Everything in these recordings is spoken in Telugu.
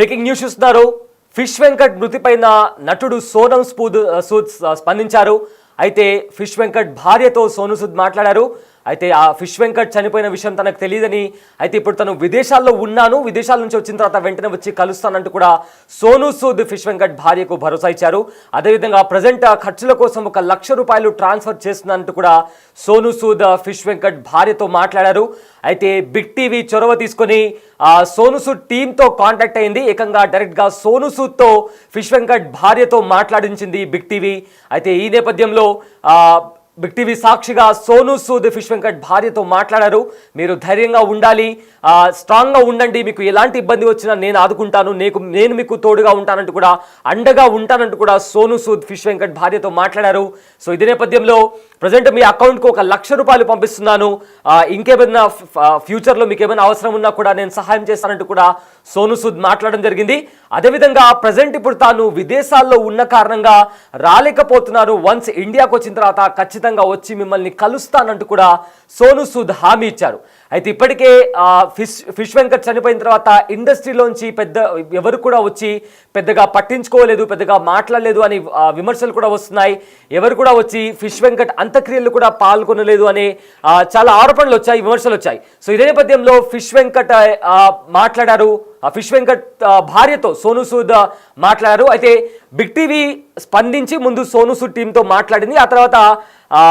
బ్రేకింగ్ న్యూస్ చూస్తున్నారు. ఫిష్ వెంకట్ మృతిపైన నటుడు సోనం స్పూద్ సూద్ స్పందించారు. అయితే ఫిష్ వెంకట్ భార్యతో సోను సూద్ మాట్లాడారు. అయితే ఆ ఫిష్ వెంకట్ చనిపోయిన విషయం తనకు తెలియదని అయితే ఇప్పుడు తను విదేశాల్లో ఉన్నాను విదేశాల నుంచి వచ్చిన తర్వాత వెంటనే వచ్చి కలుస్తానంటూ కూడా సోను సూద్ ఫిష్ వెంకట్ భార్యకు భరోసా ఇచ్చారు. అదేవిధంగా ప్రజెంట్ ఖర్చుల కోసం ఒక లక్ష రూపాయలు ట్రాన్స్ఫర్ చేస్తున్నట్టు కూడా సోను సూద్ ఫిష్ వెంకట్ భార్యతో మాట్లాడారు. అయితే బిగ్ టీవీ చొరవ తీసుకొని ఆ సోను సూద్ టీంతో కాంటాక్ట్ అయింది. ఏకంగా డైరెక్ట్గా సోను సూద్తో ఫిష్ వెంకట్ భార్యతో మాట్లాడించింది బిగ్ టీవీ. అయితే ఈ నేపథ్యంలో బిగ్ టీవీ సాక్షిగా సోను సూద్ ఫిష్ వెంకట్ భార్యతో మాట్లాడారు. మీరు ధైర్యంగా ఉండాలి. స్ట్రాంగ్గా ఉండండి. మీకు ఎలాంటి ఇబ్బంది వచ్చినా నేను ఆదుకుంటాను. నీకు నేను మీకు తోడుగా ఉంటానంటూ కూడా అండగా ఉంటానంటూ కూడా సోను సూద్ ఫిష్ వెంకట్ భార్యతో మాట్లాడారు. సో ఇదే నేపథ్యంలో ప్రజెంట్ మీ అకౌంట్కు ఒక లక్ష రూపాయలు పంపిస్తున్నాను. ఇంకేమైనా ఫ్యూచర్లో మీకు ఏమైనా అవసరం ఉన్నా కూడా నేను సహాయం చేస్తానంటూ కూడా సోను సూద్ మాట్లాడడం జరిగింది. అదేవిధంగా ప్రజెంట్ ఇప్పుడు తాను విదేశాల్లో ఉన్న కారణంగా రాలేకపోతున్నారు. వన్స్ ఇండియాకు వచ్చిన తర్వాత ఖచ్చితంగా వచ్చి మిమ్మల్ని కలుస్తానంటూ కూడా సోను సూద్ హామీ ఇచ్చారు. అయితే ఇప్పటికే ఫిష్ ఫిష్ వెంకట్ చనిపోయిన తర్వాత ఇండస్ట్రీలోంచి పెద్ద ఎవరు కూడా వచ్చి పెద్దగా పట్టించుకోలేదు పెద్దగా మాట్లాడలేదు అని విమర్శలు కూడా వస్తున్నాయి. ఎవరు కూడా వచ్చి ఫిష్ వెంకట్ అంత్యక్రియలు కూడా పాల్గొనలేదు అనే చాలా ఆరోపణలు వచ్చాయి విమర్శలు వచ్చాయి. సో ఇదే నేపథ్యంలో ఫిష్ వెంకట్ మాట్లాడారు. ఫిష్ వెంకట్ ఆ, భార్యతో సోను సూద్ ఆ, మాట్లాడారు అయితే బిగ్ టీవీ స్పందించి ముందు సోను సూద్ టీంతో మాట్లాడింది ఆ తర్వాత ఆ,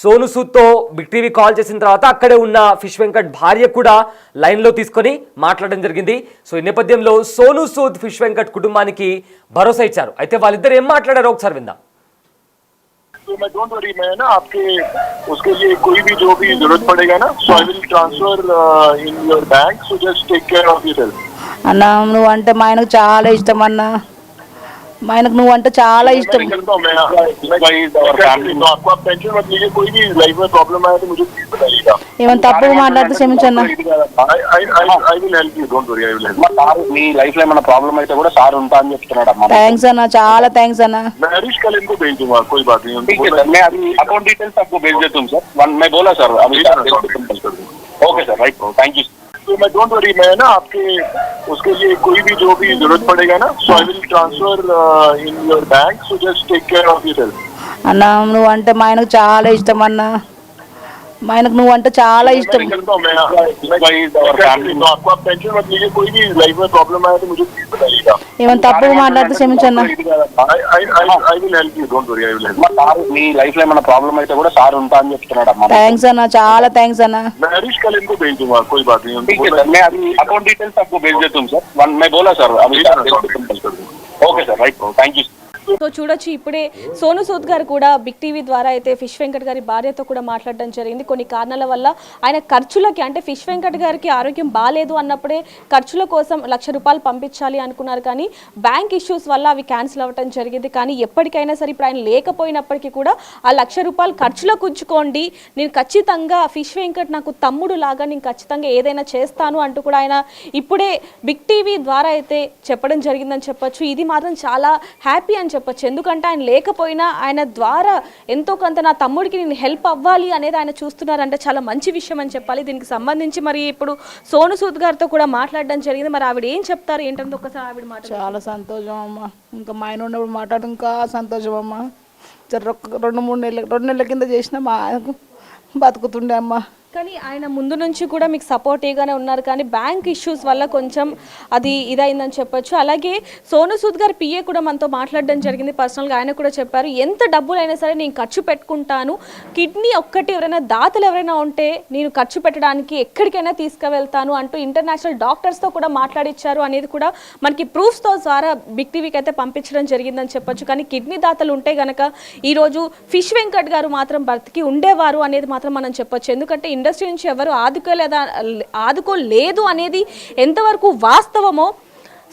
సోను సూద్తో బిగ్ టీవీ కాల్ చేసిన తర్వాత అక్కడే ఉన్న ఫిష్ వెంకట్ భార్య కూడా లైన్లో తీసుకొని మాట్లాడడం జరిగింది సో ఈ నేపథ్యంలో సోను సూద్ ఫిష్ వెంకట్ కుటుంబానికి భరోసా ఇచ్చారు అయితే వాళ్ళిద్దరు ఏం మాట్లాడారో ఒకసారి విందాం तो मैं डोंट वरी मैं ना आपके उसके लिए कोई भी जो भी जरूरत पड़ेगा ना so I will transfer in your bank so just take care of yourself అన్న నువ్వు అంటే మా ఆయనకు చాలా ఇష్టం అన్న మా ఆయనకు నువ్వు అంటే చాలా ఇష్టం निकलता हूँ मैं मैं फैमिली तो आपको आप टेंशन मत लीजिए कोई भी लाइफ में प्रॉब्लम आए तो मुझे प्लीज बताइएगा ఏమైనా తప్పుగా మాట్లాడితే క్షమించన్న I will help you don't worry I will help sir me life లో ఏమైనా ప్రాబ్లం అయితే కూడా సార్ ఉంటా అని చెప్తున్నాడు అమ్మా థ్యాంక్స్ అన్న చాలా థ్యాంక్స్ అన్న मैं हरीश कल इनको भेज दूंगा कोई बात नहीं ठीक उनको है सर मैं अभी अकाउंट डिटेल्स आपको भेज देता हूँ सर वन मैं बोला सर अभी okay sir right thank you तो मैं डोंट वरी मैं ना आपके उसके लिए कोई भी जो भी जरूरत पड़ेगा ना so I will transfer in your bank so just take care of yourself అన్న నువ్వు అంటే మా ఆయనకు చాలా ఇష్టం అన్న మా ఆయనకు నువ్వు అంటే చాలా ఇష్టం निकलता हूँ मैं फैमिली तो आपको आप टेंशन मत लीजिए कोई भी लाइफ में प्रॉब्लम आए तो मुझे प्लीज बताइएगा ఏమైనా తప్పుగా మాట్లాడితే క్షమించన్న I will help you don't worry I will help sir me life లో ఏమైనా ప్రాబ్లం అయితే కూడా సార్ ఉంటా అని చెప్తున్నాడు అమ్మా థ్యాంక్స్ అన్న చాలా థ్యాంక్స్ అన్న मैं हरीश कल इनको भेज दूंगा कोई बात नहीं ठीक है उनको सर मैं अभी अकाउंट डिटेल्स आपको भेज देता हूँ सर वन मैं बोला सर अभी okay sir right thank you so చూడొచ్చు. ఇప్పుడే సోను సూద్ గారు కూడా బిగ్ టీవీ ద్వారా అయితే ఫిష్ వెంకట్ గారి భార్యతో కూడా మాట్లాడడం జరిగింది. కొన్ని కారణాల వల్ల ఆయన ఖర్చులకి అంటే ఫిష్ వెంకట్ గారికి ఆరోగ్యం బాగాలేదు అన్నప్పుడే ఖర్చుల కోసం లక్ష రూపాయలు పంపించాలి అనుకున్నారు. కానీ బ్యాంక్ ఇష్యూస్ వల్ల అవి క్యాన్సిల్ అవ్వడం జరిగింది. కానీ ఎప్పటికైనా సరే ఇప్పుడు ఆయన లేకపోయినప్పటికీ కూడా ఆ లక్ష రూపాయలు ఖర్చులకు ఉంచుకోండి నేను ఖచ్చితంగా ఫిష్ వెంకట్ నాకు తమ్ముడు లాగా నేను ఖచ్చితంగా ఏదైనా చేస్తాను అంటూ కూడా ఆయన ఇప్పుడే బిగ్ టీవీ ద్వారా అయితే చెప్పడం జరిగిందని చెప్పొచ్చు. ఇది మాత్రం చాలా హ్యాపీ అని చెప్పొచ్చు. ఎందుకంటే ఆయన లేకపోయినా ఆయన ద్వారా ఎంతో కొంత నా తమ్ముడికి నేను హెల్ప్ అవ్వాలి అనేది ఆయన చూస్తున్నారంటే చాలా మంచి విషయం అని చెప్పాలి. దీనికి సంబంధించి మరి ఇప్పుడు సోను సూద్ గారితో కూడా మాట్లాడడం జరిగింది. మరి ఆవిడ ఏం చెప్తారు? ఏంటంటే ఒకసారి ఆవిడ మాట చాలా సంతోషం అమ్మ. ఇంకా మా ఆయన ఉన్నప్పుడు మాట్లాడడం ఇంకా సంతోషం అమ్మ. రెండు మూడు నెలల రెండు నెలల కింద చేసిన మా బతుకుతుండే అమ్మ. కానీ ఆయన ముందు నుంచి కూడా మీకు సపోర్టివ్గానే ఉన్నారు. కానీ బ్యాంక్ ఇష్యూస్ వల్ల కొంచెం అది ఇదైందని చెప్పొచ్చు. అలాగే సోను సూద్ గారు పిఏ కూడా మనతో మాట్లాడడం జరిగింది. పర్సనల్గా ఆయన కూడా చెప్పారు ఎంత డబ్బులు అయినా సరే నేను ఖర్చు పెట్టుకుంటాను. కిడ్నీ ఒక్కటి ఎవరైనా దాతలు ఎవరైనా ఉంటే నేను ఖర్చు పెట్టడానికి ఎక్కడికైనా తీసుకువెళ్తాను అంటూ ఇంటర్నేషనల్ డాక్టర్స్తో కూడా మాట్లాడిచ్చారు అనేది కూడా మనకి ప్రూఫ్స్తో ద్వారా బిగ్ టీవీకి అయితే పంపించడం జరిగిందని చెప్పొచ్చు. కానీ కిడ్నీ దాతలు ఉంటే గనక ఈరోజు ఫిష్ వెంకట్ గారు మాత్రం బ్రతికి ఉండేవారు అనేది మాత్రం మనం చెప్పొచ్చు. ఎందుకంటే ఇండస్ట్రీ నుంచి ఎవరు ఆదుకోలేదా ఆదుకోలేదు అనేది ఎంతవరకు వాస్తవమో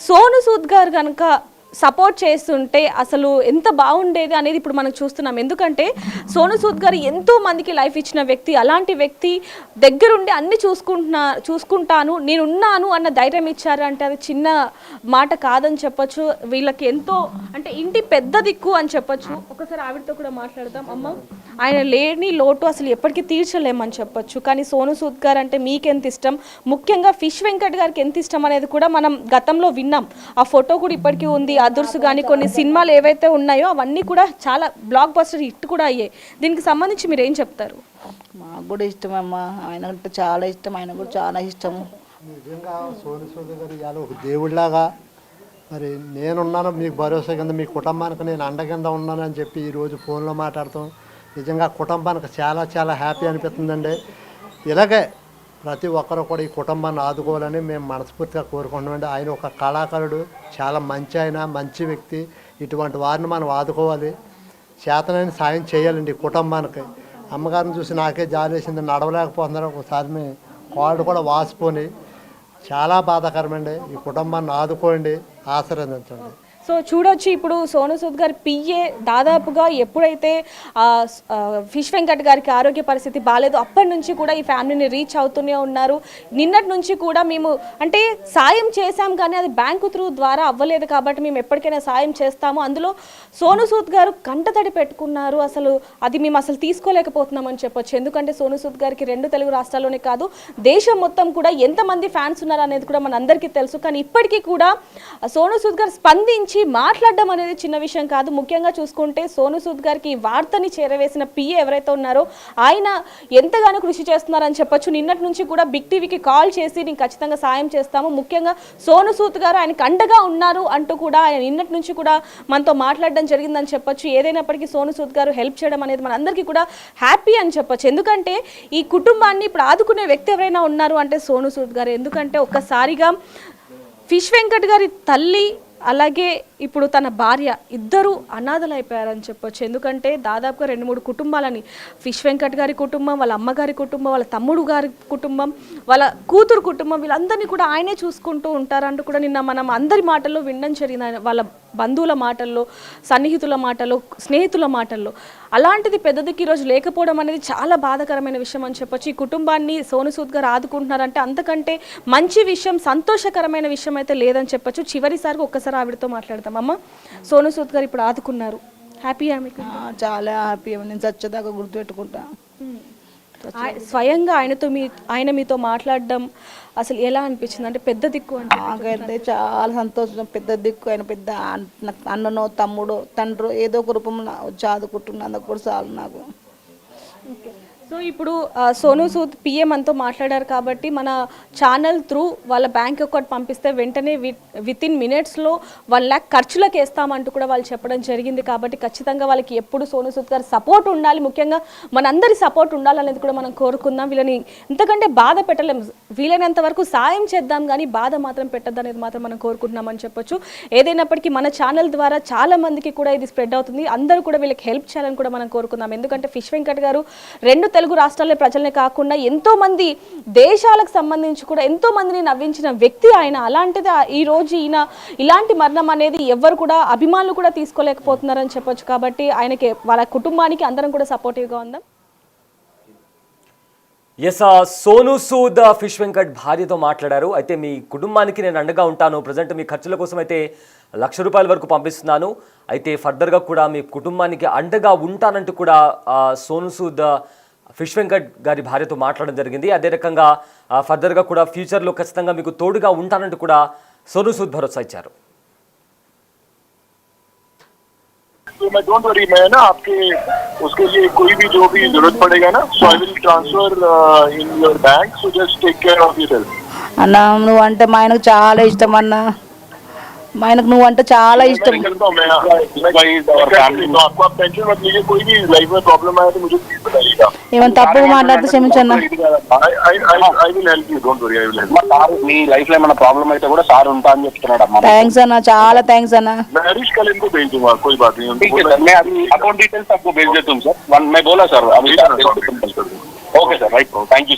సోను సూద్ గారు కనుక సపోర్ట్ చేస్తుంటే అసలు ఎంత బాగుండేది అనేది ఇప్పుడు మనం చూస్తున్నాం. ఎందుకంటే సోను సూద్ గారు ఎంతో మందికి లైఫ్ ఇచ్చిన వ్యక్తి అలాంటి వ్యక్తి దగ్గరుండి అన్ని చూసుకుంటున్నా చూసుకుంటాను నేనున్నాను అన్న ధైర్యం ఇచ్చారు అంటే అది చిన్న మాట కాదని చెప్పొచ్చు. వీళ్ళకి ఎంతో అంటే ఇంటి పెద్ద దిక్కు అని చెప్పొచ్చు. ఒకసారి ఆవిడతో కూడా మాట్లాడదాం. అమ్మ. ఆయన లేని లోటు అసలు ఎప్పటికీ తీర్చలేమని చెప్పొచ్చు. కానీ సోను సూద్ గారు అంటే మీకెంత ఇష్టం? ముఖ్యంగా ఫిష్ వెంకట్ గారికి ఎంత ఇష్టం అనేది కూడా మనం గతంలో విన్నాం. ఆ ఫోటో కూడా ఇప్పటికీ ఉంది. అదుర్స్ కానీ కొన్ని సినిమాలు ఏవైతే ఉన్నాయో అవన్నీ కూడా చాలా బ్లాక్ బస్టర్ హిట్ కూడా అయ్యాయి. దీనికి సంబంధించి మీరు ఏం చెప్తారు? మాకు కూడా ఇష్టం అమ్మా ఆయన అంటే చాలా ఇష్టం. ఆయన కూడా చాలా ఇష్టము నిజంగా సోని సోది గారు ఇవాళ ఒక దేవుడిలాగా మరి నేనున్నాను మీకు భరోసా కింద మీ కుటుంబానికి నేను అండ కింద ఉన్నానని చెప్పి ఈరోజు ఫోన్లో మాట్లాడతాం. నిజంగా కుటుంబానికి చాలా చాలా హ్యాపీ అనిపిస్తుందండి. ఇలాగే ప్రతి ఒక్కరు కూడా ఈ కుటుంబాన్ని ఆదుకోవాలని మేము మనస్ఫూర్తిగా కోరుకుంటున్నామండి. ఆయన ఒక కళాకారుడు చాలా మంచి ఆయన మంచి వ్యక్తి. ఇటువంటి వారిని మనం ఆదుకోవాలి. చేతనైన సాయం చేయాలండి ఈ కుటుంబానికి. అమ్మగారిని చూసి నాకే జాలేసింది నడవలేకపోతున్నారు ఒకసారి మీ కాళ్ళు కూడా వాసిపోని. చాలా బాధాకరమండి. ఈ కుటుంబాన్ని ఆదుకోండి ఆశీర్వదించండి. సో చూడొచ్చు ఇప్పుడు సోను సూద్ గారి పిఏ దాదాపుగా ఎప్పుడైతే ఫిష్ వెంకట్ గారికి ఆరోగ్య పరిస్థితి బాగాలేదు అప్పటి నుంచి కూడా ఈ ఫ్యామిలీని రీచ్ అవుతూనే ఉన్నారు. నిన్నటి నుంచి కూడా మేము అంటే సాయం చేశాం కానీ అది బ్యాంకు త్రూ ద్వారా అవ్వలేదు కాబట్టి మేము ఎప్పటికైనా సాయం చేస్తాము. అందులో సోను సూద్ గారు కంటతడి పెట్టుకున్నారు. అసలు అది మేము అసలు తీసుకోలేకపోతున్నామని చెప్పొచ్చు. ఎందుకంటే సోను సూద్ గారికి రెండు తెలుగు రాష్ట్రాల్లోనే కాదు దేశం మొత్తం కూడా ఎంతమంది ఫ్యాన్స్ ఉన్నారు అనేది కూడా మనందరికీ తెలుసు. కానీ ఇప్పటికీ కూడా సోను సూద్ గారు స్పందించి మాట్లాడడం అనేది చిన్న విషయం కాదు. ముఖ్యంగా చూసుకుంటే సోను సూద్ గారికి ఈ వార్తని చేరవేసిన పిఏ ఎవరైతే ఉన్నారో ఆయన ఎంతగానో కృషి చేస్తున్నారని చెప్పొచ్చు. నిన్నటి నుంచి కూడా బిగ్ టీవీకి కాల్ చేసి నేను ఖచ్చితంగా సాయం చేస్తాము. ముఖ్యంగా సోను సూద్ గారు ఆయనకు అండగా ఉన్నారు అంటూ కూడా ఆయన నిన్నటి నుంచి కూడా మనతో మాట్లాడడం జరిగిందని చెప్పొచ్చు. ఏదైనప్పటికీ సోను సూద్ గారు హెల్ప్ చేయడం అనేది మనందరికీ కూడా హ్యాపీ అని చెప్పొచ్చు. ఎందుకంటే ఈ కుటుంబాన్ని ఇప్పుడు ఆదుకునే వ్యక్తి ఎవరైనా ఉన్నారు అంటే సోను సూద్ గారు. ఎందుకంటే ఒక్కసారిగా ఫిష్ వెంకట్ గారి తల్లి అలాగే ఇప్పుడు తన భార్య ఇద్దరు అనాథలు అయిపోయారని చెప్పొచ్చు. ఎందుకంటే దాదాపుగా రెండు మూడు కుటుంబాలని ఫిష్ వెంకట్ గారి కుటుంబం వాళ్ళ అమ్మగారి కుటుంబం వాళ్ళ తమ్ముడు గారి కుటుంబం వాళ్ళ కూతురు కుటుంబం వీళ్ళందరినీ కూడా ఆయనే చూసుకుంటూ ఉంటారంటూ కూడా నిన్న మనం అందరి మాటల్లో వినడం జరిగింది. వాళ్ళ బంధువుల మాటల్లో సన్నిహితుల మాటల్లో స్నేహితుల మాటల్లో. అలాంటిది పెద్దదికి ఈరోజు లేకపోవడం అనేది చాలా బాధాకరమైన విషయం అని చెప్పొచ్చు. ఈ కుటుంబాన్ని సోను సూద్ గారు ఆదుకుంటున్నారంటే అంతకంటే మంచి విషయం సంతోషకరమైన విషయం అయితే లేదని చెప్పొచ్చు. చివరిసారిగా ఒక్కసారి ఆవిడతో మాట్లాడతాం అమ్మ సోను సూద్ గారు ఇప్పుడు ఆదుకున్నారు. హ్యాపీ మీకు? ఆ, చాలా హ్యాపీ నేను చచ్చేదాకా గుర్తుపెట్టుకుంటా. స్వయంగా ఆయనతో మీ ఆయన మీతో మాట్లాడడం అసలు ఎలా అనిపించింది? అంటే పెద్ద దిక్కు అంటే నాకైతే చాలా సంతోషం. పెద్ద దిక్కు ఆయన పెద్ద అన్ననో తమ్ముడో తండ్రో ఏదో ఒక రూపంలో వచ్చి ఆదుకుంటున్నందుకు కూడా చాలు నాకు. సో ఇప్పుడు సోనూ సోను సూద్ పిఎం అంతా మాట్లాడారు కాబట్టి మన ఛానల్ త్రూ వాళ్ళ బ్యాంక్ అకౌంట్ పంపిస్తే వెంటనే విత్ ఇన్ మినిట్స్లో వన్ ల్యాక్ ఖర్చులకు వేస్తామంటూ కూడా వాళ్ళు చెప్పడం జరిగింది కాబట్టి ఖచ్చితంగా వాళ్ళకి ఎప్పుడు సోను సూద్ గారు సపోర్ట్ ఉండాలి. ముఖ్యంగా మనందరి సపోర్ట్ ఉండాలనేది కూడా మనం కోరుకుందాం. వీళ్ళని ఎంతకంటే బాధ పెట్టలేం. వీలైనంత వరకు సాయం చేద్దాం కానీ బాధ మాత్రం పెట్టద్దు అనేది మాత్రం మనం కోరుకుంటున్నామని చెప్పొచ్చు. ఏదైనప్పటికీ మన ఛానల్ ద్వారా చాలా మందికి కూడా ఇది స్ప్రెడ్ అవుతుంది. అందరూ కూడా వీళ్ళకి హెల్ప్ చేయాలని కూడా మనం కోరుకుందాం. ఎందుకంటే ఫిష్ వెంకట్ గారు రెండు తెలుగు రాష్ట్రాలే ప్రజలనే కాకుండా ఎంతో మంది దేశాలకు సంబంధించి కూడా ఎంతో మందిని నవ్వించిన వ్యక్తి ఆయన. అలాంటిది ఈ రోజు ఈయన ఇలాంటి మరణం అనేది ఎవరు కూడా అభిమానులు కూడా తీసుకోలేకపోతున్నారని చెప్పొచ్చు కాబట్టి ఆయనకి వాళ్ళ కుటుంబానికి అందరం కూడా సపోర్టివ్గా ఉందాం. ఎస్ ఆ సోను సూద్ ఫిష్ వెంకట్ భార్యతో మాట్లాడారు. అయితే మీ కుటుంబానికి నేను అండగా ఉంటాను. ప్రజెంట్ మీ ఖర్చుల కోసం అయితే లక్ష రూపాయల వరకు పంపిస్తున్నాను. అయితే ఫర్దర్గా కూడా మీ కుటుంబానికి అండగా ఉంటానంటూ కూడా సోను సూద్ ఫిష్ వెంకట్ గారి భార్యతో మాట్లాడడం జరిగింది అదే రకంగా ఆ, ఫర్దర్గా కూడా ఫ్యూచర్లో ఖచ్చితంగా మీకు తోడుగా ఉంటానంటూ కూడా సోను సూద్ భరోసా ఇచ్చారు तो मैं डोंट वरी मैं ना आपके उसके लिए कोई भी जो भी जरूरत पड़ेगा ना so I will transfer in your bank so just take care of yourself అన్న నువ్వు అంటే మా ఆయనకు చాలా ఇష్టం అన్న మా ఆయనకు నువ్వు అంటే చాలా ఇష్టం मैं निकलता हूँ मैं मैं- मैं- तो आपको आप टेंशन मत लीजिए कोई भी लाइफ में प्रॉब्लम आए तो मुझे प्लीज बताइएगा ఏమైనా తప్పుగా మాట్లాడితే క్షమించన్న I I I I will help you don't worry I will help you అమ్మా, సార్ మీ లైఫ్ లో ఏమైనా ప్రాబ్లం అయితే కూడా సార్ ఉంటా అని చెప్తున్నాడు అమ్మా థ్యాంక్స్ అన్న చాలా థ్యాంక్స్ అన్న मैं हरीश कल इनको भेज दूंगा कोई बात नहीं ठीक है उनको सर मैं अभी अकाउंट डिटेल्स आपको भेज देता हूँ सर वन मैं बोला सर अभी ठीक है ना, सर, कर दूंगा। Okay sir right thank you